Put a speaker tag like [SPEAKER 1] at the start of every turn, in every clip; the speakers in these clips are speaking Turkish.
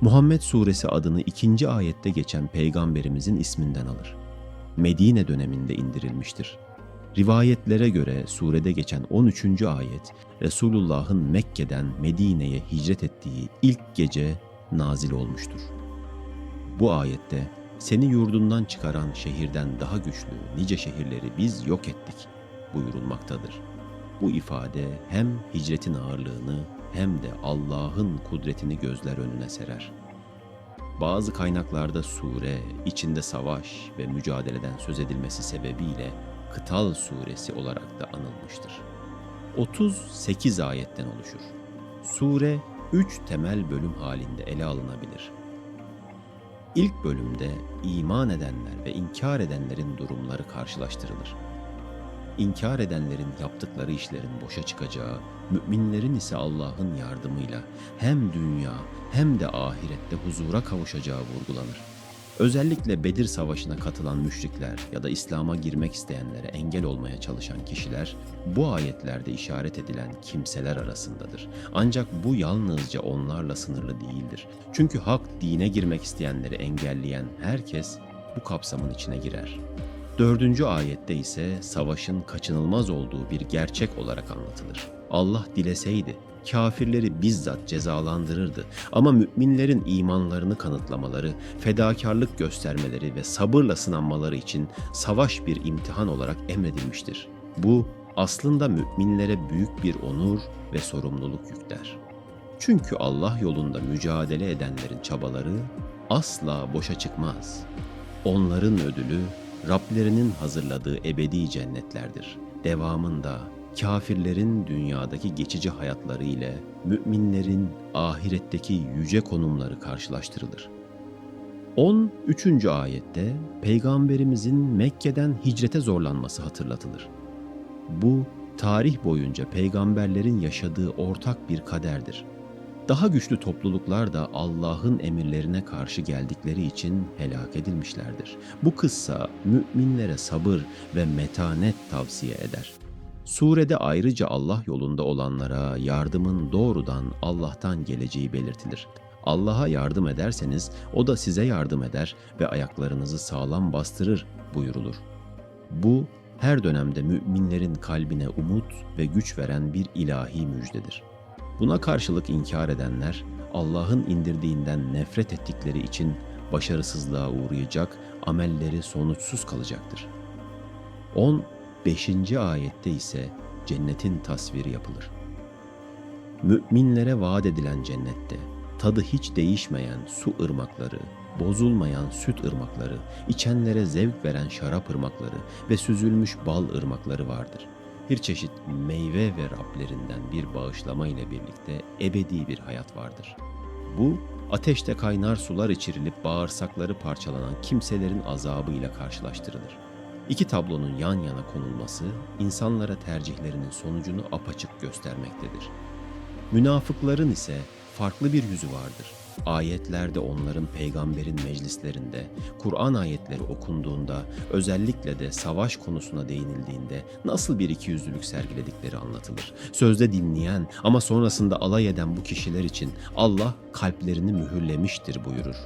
[SPEAKER 1] Muhammed suresi adını ikinci ayette geçen peygamberimizin isminden alır. Medine döneminde indirilmiştir. Rivayetlere göre surede geçen 13. ayet Resulullah'ın Mekke'den Medine'ye hicret ettiği ilk gece nazil olmuştur. Bu ayette seni yurdundan çıkaran şehirden daha güçlü nice şehirleri biz yok ettik buyurulmaktadır. Bu ifade hem hicretin ağırlığını hem de Allah'ın kudretini gözler önüne serer. Bazı kaynaklarda sure, içinde savaş ve mücadeleden söz edilmesi sebebiyle Kıtal suresi olarak da anılmıştır. 38 ayetten oluşur. Sure 3 temel bölüm halinde ele alınabilir. İlk bölümde iman edenler ve inkar edenlerin durumları karşılaştırılır. İnkar edenlerin yaptıkları işlerin boşa çıkacağı, müminlerin ise Allah'ın yardımıyla hem dünya hem de ahirette huzura kavuşacağı vurgulanır. Özellikle Bedir Savaşı'na katılan müşrikler ya da İslam'a girmek isteyenlere engel olmaya çalışan kişiler bu ayetlerde işaret edilen kimseler arasındadır. Ancak bu yalnızca onlarla sınırlı değildir. Çünkü hak dine girmek isteyenleri engelleyen herkes bu kapsamın içine girer. Dördüncü ayette ise savaşın kaçınılmaz olduğu bir gerçek olarak anlatılır. Allah dileseydi kafirleri bizzat cezalandırırdı ama müminlerin imanlarını kanıtlamaları, fedakarlık göstermeleri ve sabırla sınanmaları için savaş bir imtihan olarak emredilmiştir. Bu aslında müminlere büyük bir onur ve sorumluluk yükler. Çünkü Allah yolunda mücadele edenlerin çabaları asla boşa çıkmaz. Onların ödülü Rablerinin hazırladığı ebedi cennetlerdir. Devamında kafirlerin dünyadaki geçici hayatları ile müminlerin ahiretteki yüce konumları karşılaştırılır. 13. ayette peygamberimizin Mekke'den hicrete zorlanması hatırlatılır. Bu tarih boyunca peygamberlerin yaşadığı ortak bir kaderdir. Daha güçlü topluluklar da Allah'ın emirlerine karşı geldikleri için helak edilmişlerdir. Bu kıssa müminlere sabır ve metanet tavsiye eder. Surede ayrıca Allah yolunda olanlara yardımın doğrudan Allah'tan geleceği belirtilir. Allah'a yardım ederseniz o da size yardım eder ve ayaklarınızı sağlam bastırır buyurulur. Bu her dönemde müminlerin kalbine umut ve güç veren bir ilahi müjdedir. Buna karşılık inkar edenler Allah'ın indirdiğinden nefret ettikleri için başarısızlığa uğrayacak, amelleri sonuçsuz kalacaktır. 15. ayette ise cennetin tasviri yapılır. Müminlere vaat edilen cennette tadı hiç değişmeyen su ırmakları, bozulmayan süt ırmakları, içenlere zevk veren şarap ırmakları ve süzülmüş bal ırmakları vardır. Bir çeşit meyve ve Rablerinden bir bağışlama ile birlikte ebedi bir hayat vardır. Bu, ateşte kaynar sular içirilip bağırsakları parçalanan kimselerin azabıyla karşılaştırılır. İki tablonun yan yana konulması, insanlara tercihlerinin sonucunu apaçık göstermektedir. Münafıkların ise farklı bir yüzü vardır. Ayetlerde onların peygamberin meclislerinde, Kur'an ayetleri okunduğunda, özellikle de savaş konusuna değinildiğinde nasıl bir ikiyüzlülük sergiledikleri anlatılır. Sözde dinleyen ama sonrasında alay eden bu kişiler için Allah kalplerini mühürlemiştir buyurur.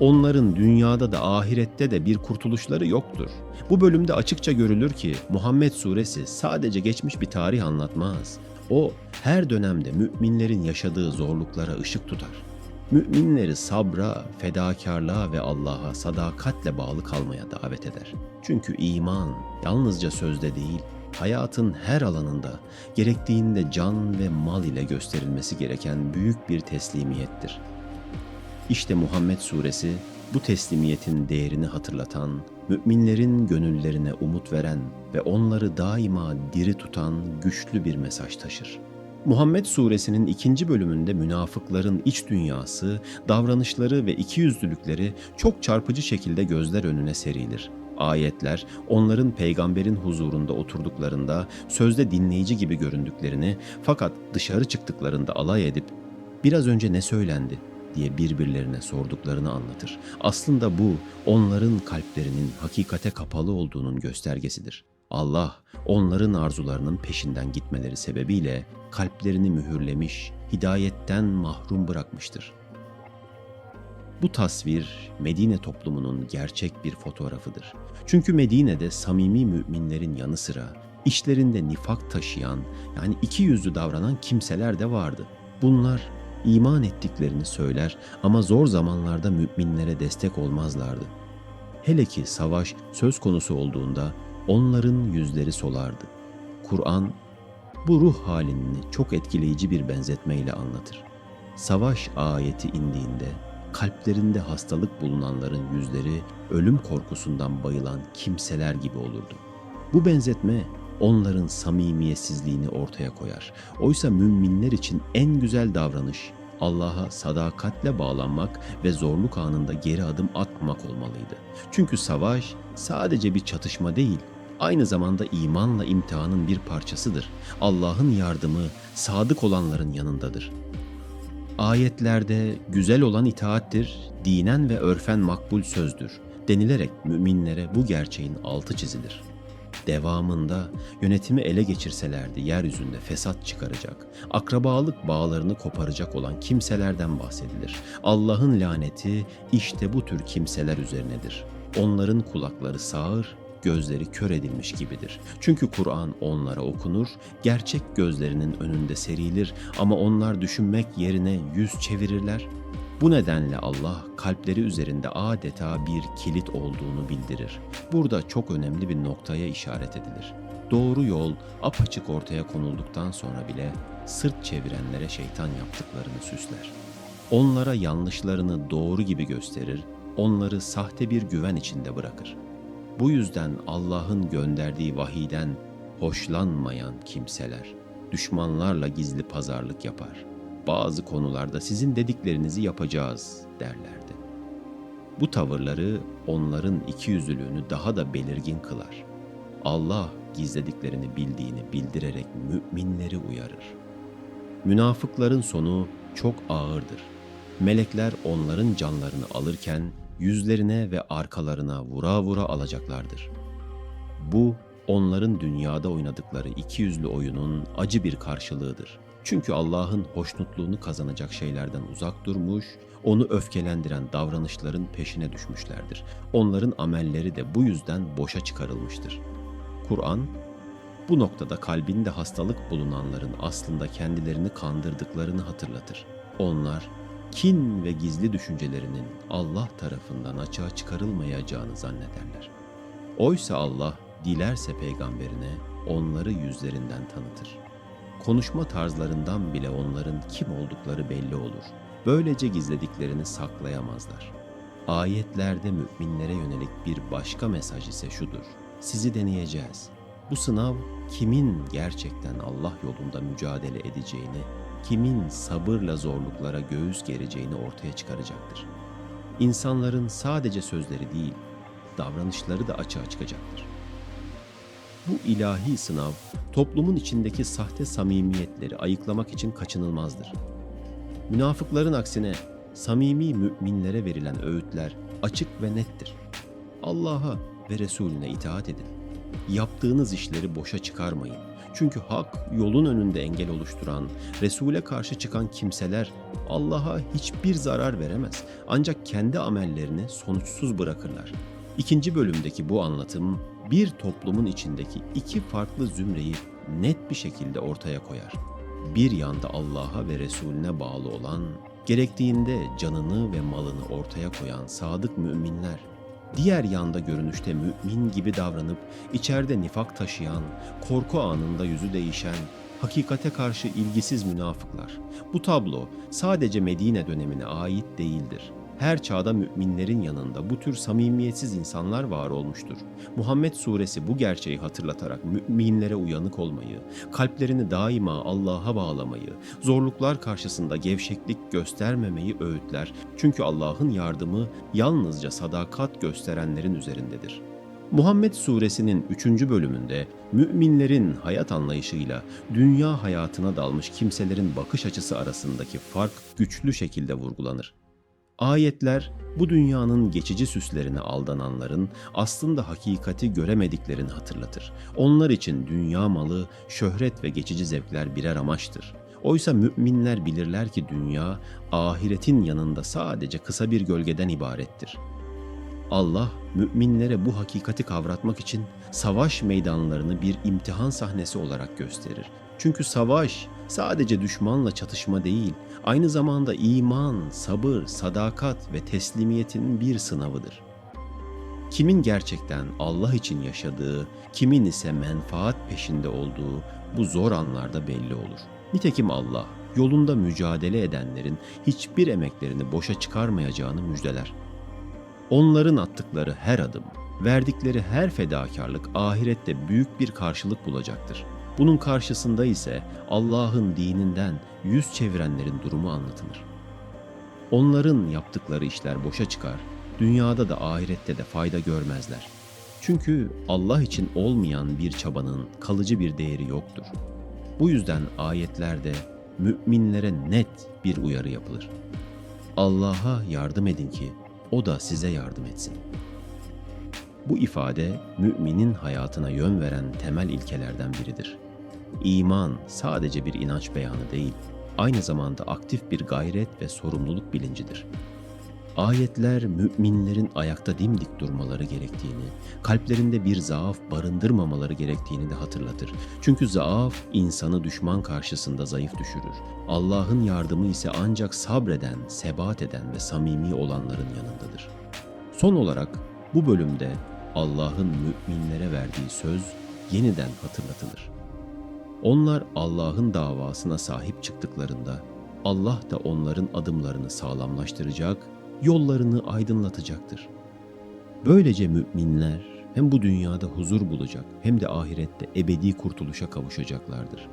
[SPEAKER 1] Onların dünyada da ahirette de bir kurtuluşları yoktur. Bu bölümde açıkça görülür ki Muhammed suresi sadece geçmiş bir tarih anlatmaz. O her dönemde müminlerin yaşadığı zorluklara ışık tutar. Müminleri sabra, fedakarlığa ve Allah'a sadakatle bağlı kalmaya davet eder. Çünkü iman yalnızca sözde değil, hayatın her alanında gerektiğinde can ve mal ile gösterilmesi gereken büyük bir teslimiyettir. İşte Muhammed suresi bu teslimiyetin değerini hatırlatan, müminlerin gönüllerine umut veren ve onları daima diri tutan güçlü bir mesaj taşır. Muhammed suresinin ikinci bölümünde münafıkların iç dünyası, davranışları ve ikiyüzlülükleri çok çarpıcı şekilde gözler önüne serilir. Ayetler onların peygamberin huzurunda oturduklarında sözde dinleyici gibi göründüklerini fakat dışarı çıktıklarında alay edip biraz önce ne söylendi diye birbirlerine sorduklarını anlatır. Aslında bu onların kalplerinin hakikate kapalı olduğunun göstergesidir. Allah onların arzularının peşinden gitmeleri sebebiyle kalplerini mühürlemiş, hidayetten mahrum bırakmıştır. Bu tasvir Medine toplumunun gerçek bir fotoğrafıdır. Çünkü Medine'de samimi müminlerin yanı sıra işlerinde nifak taşıyan yani iki yüzlü davranan kimseler de vardı. Bunlar iman ettiklerini söyler ama zor zamanlarda müminlere destek olmazlardı. Hele ki savaş söz konusu olduğunda onların yüzleri solardı. Kur'an bu ruh halini çok etkileyici bir benzetmeyle anlatır. Savaş ayeti indiğinde kalplerinde hastalık bulunanların yüzleri ölüm korkusundan bayılan kimseler gibi olurdu. Bu benzetme onların samimiyetsizliğini ortaya koyar. Oysa müminler için en güzel davranış Allah'a sadakatle bağlanmak ve zorluk anında geri adım atmamak olmalıydı. Çünkü savaş sadece bir çatışma değil, aynı zamanda imanla imtihanın bir parçasıdır. Allah'ın yardımı sadık olanların yanındadır. Ayetlerde güzel olan itaattir, dinen ve örfen makbul sözdür denilerek müminlere bu gerçeğin altı çizilir. Devamında yönetimi ele geçirselerdi yeryüzünde fesat çıkaracak, akrabalık bağlarını koparacak olan kimselerden bahsedilir. Allah'ın laneti işte bu tür kimseler üzerinedir. Onların kulakları sağır, gözleri kör edilmiş gibidir. Çünkü Kur'an onlara okunur, gerçek gözlerinin önünde serilir ama onlar düşünmek yerine yüz çevirirler. Bu nedenle Allah kalpleri üzerinde adeta bir kilit olduğunu bildirir. Burada çok önemli bir noktaya işaret edilir. Doğru yol apaçık ortaya konulduktan sonra bile sırt çevirenlere şeytan yaptıklarını süsler. Onlara yanlışlarını doğru gibi gösterir, onları sahte bir güven içinde bırakır. Bu yüzden Allah'ın gönderdiği vahiden hoşlanmayan kimseler düşmanlarla gizli pazarlık yapar. Bazı konularda sizin dediklerinizi yapacağız derlerdi. Bu tavırları onların ikiyüzlülüğünü daha da belirgin kılar. Allah gizlediklerini bildiğini bildirerek müminleri uyarır. Münafıkların sonu çok ağırdır. Melekler onların canlarını alırken yüzlerine ve arkalarına vura vura alacaklardır. Bu onların dünyada oynadıkları iki yüzlü oyunun acı bir karşılığıdır. Çünkü Allah'ın hoşnutluğunu kazanacak şeylerden uzak durmuş, onu öfkelendiren davranışların peşine düşmüşlerdir. Onların amelleri de bu yüzden boşa çıkarılmıştır. Kur'an, bu noktada kalbinde hastalık bulunanların aslında kendilerini kandırdıklarını hatırlatır. Onlar kin ve gizli düşüncelerinin Allah tarafından açığa çıkarılmayacağını zannederler. Oysa Allah dilerse peygamberine onları yüzlerinden tanıtır. Konuşma tarzlarından bile onların kim oldukları belli olur. Böylece gizlediklerini saklayamazlar. Ayetlerde müminlere yönelik bir başka mesaj ise şudur. Sizi deneyeceğiz. Bu sınav kimin gerçekten Allah yolunda mücadele edeceğini kimin sabırla zorluklara göğüs gereceğini ortaya çıkaracaktır. İnsanların sadece sözleri değil, davranışları da açığa çıkacaktır. Bu ilahi sınav, toplumun içindeki sahte samimiyetleri ayıklamak için kaçınılmazdır. Münafıkların aksine samimi müminlere verilen öğütler açık ve nettir. Allah'a ve Resulüne itaat edin. Yaptığınız işleri boşa çıkarmayın çünkü hak yolun önünde engel oluşturan, Resul'e karşı çıkan kimseler Allah'a hiçbir zarar veremez. Ancak kendi amellerini sonuçsuz bırakırlar. İkinci bölümdeki bu anlatım bir toplumun içindeki iki farklı zümreyi net bir şekilde ortaya koyar. Bir yanda Allah'a ve Resulüne bağlı olan, gerektiğinde canını ve malını ortaya koyan sadık müminler Diğer yanda görünüşte mümin gibi davranıp içeride nifak taşıyan, korku anında yüzü değişen, hakikate karşı ilgisiz münafıklar. Bu tablo sadece Medine dönemine ait değildir her çağda müminlerin yanında bu tür samimiyetsiz insanlar var olmuştur. Muhammed suresi bu gerçeği hatırlatarak müminlere uyanık olmayı, kalplerini daima Allah'a bağlamayı, zorluklar karşısında gevşeklik göstermemeyi öğütler. Çünkü Allah'ın yardımı yalnızca sadakat gösterenlerin üzerindedir. Muhammed suresinin 3. bölümünde müminlerin hayat anlayışıyla dünya hayatına dalmış kimselerin bakış açısı arasındaki fark güçlü şekilde vurgulanır. Ayetler bu dünyanın geçici süslerine aldananların aslında hakikati göremediklerini hatırlatır. Onlar için dünya malı, şöhret ve geçici zevkler birer amaçtır. Oysa müminler bilirler ki dünya ahiretin yanında sadece kısa bir gölgeden ibarettir. Allah müminlere bu hakikati kavratmak için savaş meydanlarını bir imtihan sahnesi olarak gösterir. Çünkü savaş sadece düşmanla çatışma değil, aynı zamanda iman, sabır, sadakat ve teslimiyetin bir sınavıdır. Kimin gerçekten Allah için yaşadığı, kimin ise menfaat peşinde olduğu bu zor anlarda belli olur. Nitekim Allah yolunda mücadele edenlerin hiçbir emeklerini boşa çıkarmayacağını müjdeler. Onların attıkları her adım, verdikleri her fedakarlık ahirette büyük bir karşılık bulacaktır. Bunun karşısında ise Allah'ın dininden yüz çevirenlerin durumu anlatılır. Onların yaptıkları işler boşa çıkar, dünyada da ahirette de fayda görmezler. Çünkü Allah için olmayan bir çabanın kalıcı bir değeri yoktur. Bu yüzden ayetlerde müminlere net bir uyarı yapılır. Allah'a yardım edin ki o da size yardım etsin. Bu ifade müminin hayatına yön veren temel ilkelerden biridir. İman sadece bir inanç beyanı değil, aynı zamanda aktif bir gayret ve sorumluluk bilincidir. Ayetler müminlerin ayakta dimdik durmaları gerektiğini, kalplerinde bir zaaf barındırmamaları gerektiğini de hatırlatır. Çünkü zaaf insanı düşman karşısında zayıf düşürür. Allah'ın yardımı ise ancak sabreden, sebat eden ve samimi olanların yanındadır. Son olarak bu bölümde Allah'ın müminlere verdiği söz yeniden hatırlatılır. Onlar Allah'ın davasına sahip çıktıklarında Allah da onların adımlarını sağlamlaştıracak, yollarını aydınlatacaktır. Böylece müminler hem bu dünyada huzur bulacak hem de ahirette ebedi kurtuluşa kavuşacaklardır.